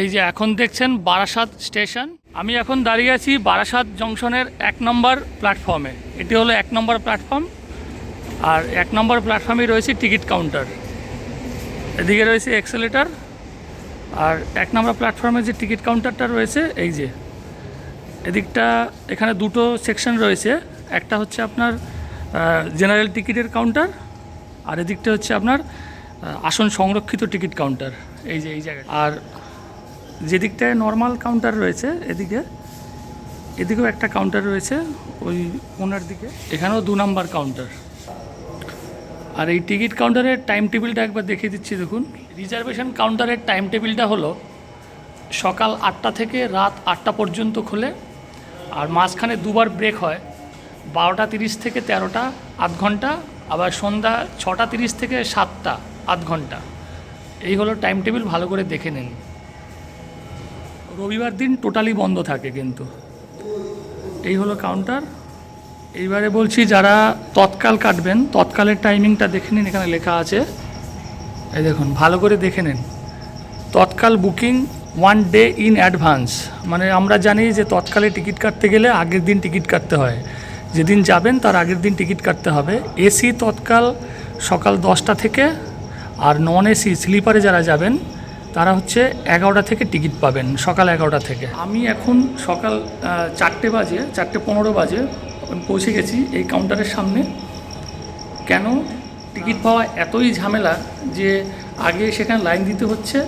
এই যে এখন দেখছেন বারাসাত স্টেশন। আমি এখন দাঁড়িয়ে আছি বারাসাত জংশনের এক নম্বর প্ল্যাটফর্মে। এটি হলো এক নম্বর প্ল্যাটফর্ম। আর এক নম্বর প্ল্যাটফর্মে রয়েছে টিকিট কাউন্টার। এদিকে রয়েছে এক্সেলেটার। আর এক নম্বর প্ল্যাটফর্মে যে টিকিট কাউন্টারটা রয়েছে, এই যে। এদিকটা এখানে দুটো সেকশন রয়েছে। একটা হচ্ছে আপনার জেনারেল টিকিটের কাউন্টার। আর এদিকটা হচ্ছে আপনার আসন সংরক্ষিত টিকিট কাউন্টার। এই যে, এই জায়গায় আর যেদিকটায় নর্মাল কাউন্টার রয়েছে, এদিকে, এদিকেও একটা কাউন্টার রয়েছে, ওই কোনার দিকে। এখানেও দু নাম্বার কাউন্টার আর এই টিকিট কাউন্টারের টাইম টেবিলটা একবার দেখিয়ে দিচ্ছি, দেখুন। রিজার্ভেশন কাউন্টারের টাইম টেবিলটা হলো সকাল আটটা থেকে রাত আটটা পর্যন্ত খোলে, আর মাঝখানে দুবার ব্রেক হয়। বারোটা তিরিশ থেকে তেরোটা, আধ ঘণ্টা, আবার সন্ধ্যা ছটা তিরিশ থেকে সাতটা, আধ ঘণ্টা। এই হলো টাইম টেবিল ভালো করে দেখে নিন। রবিবার দিন টোটালি বন্ধ থাকে কিন্তু। এই হলো কাউন্টার এইবারে বলছি যারা তৎকাল কাটবেন, তৎকালের টাইমিংটা দেখে নিন, এখানে লেখা আছে। এই দেখুন, ভালো করে দেখে নিন। Tatkal booking one day in advance মানে আমরা জানি যে তৎকালে টিকিট কাটতে গেলে আগের দিন টিকিট কাটতে হয়। যেদিন যাবেন, তার আগের দিন টিকিট কাটতে হবে। এসি তৎকাল সকাল দশটা থেকে, আর নন এসি স্লিপারে যারা যাবেন তারা হচ্ছে এগারোটা থেকে টিকিট পাবেন, সকাল এগারোটা থেকে। আমি এখন সকাল চারটে বাজে, চারটে পনেরো বাজে পৌঁছে গেছি এই কাউন্টারের সামনে। কেন? টিকিট পাওয়া এতই ঝামেলা যে আগে সেখানে লাইন দিতে হচ্ছে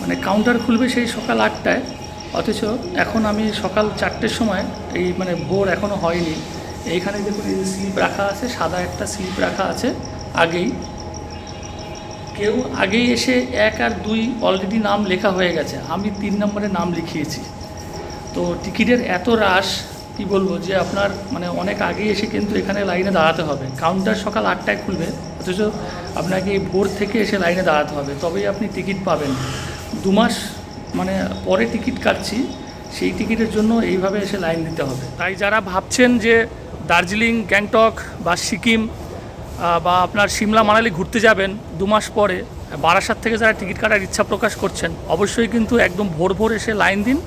মানে কাউন্টার খুলবে সেই সকাল আটটায়। অথচ এখন আমি সকাল চারটের সময় এই মানে ভোর এখনও হয়নি। এইখানে দেখুন এই স্লিপ রাখা আছে, সাদা একটা স্লিপ রাখা আছে আগেই। কেউ আগেই এসে এক আর দুই অলরেডি নাম লেখা হয়ে গেছে। আমি তিন নম্বরে নাম লিখিয়েছি। তো টিকিটের এত রাশ, কি বলব যে আপনার মানে অনেক আগে এসে কিন্তু এখানে লাইনে দাঁড়াতে হবে। কাউন্টার সকাল আটটায় খুলবে, অথচ আপনাকে ভোর থেকে এসে লাইনে দাঁড়াতে হবে। তবেই আপনি টিকিট পাবেন। দু মাস মানে পরে টিকিট কাটছি, সেই টিকিটের জন্য এইভাবে এসে লাইন দিতে হবে। তাই যারা ভাবছেন যে দার্জিলিং, গ্যাংটক বা সিকিম বা আপনার সিমলা মানালি ঘুরতে যাবেন দু মাস পরে, বারাসাত থেকে যারা টিকিট কাটার ইচ্ছা প্রকাশ করছেন, অবশ্যই কিন্তু একদম ভোর ভোর এসে লাইন দিন,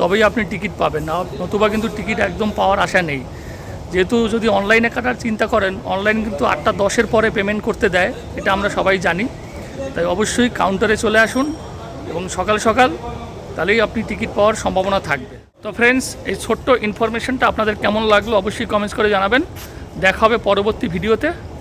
তবেই আপনি টিকিট পাবেন। নতুবা কিন্তু টিকিট একদম পাওয়ার আশা নেই। যেহেতু যদি অনলাইনে কাটার চিন্তা করেন, অনলাইন কিন্তু আটটা দশের পরে পেমেন্ট করতে দেয়, এটা আমরা সবাই জানি। তাই অবশ্যই কাউন্টারে চলে আসুন এবং সকাল সকাল তাহলেই আপনি টিকিট পাওয়ার সম্ভাবনা থাকবে। তো ফ্রেন্ডস এই ছোট্ট ইনফরমেশনটা আপনাদের কেমন লাগল অবশ্যই কমেন্টস করে জানাবেন। দেখা হবে পরবর্তী ভিডিওতে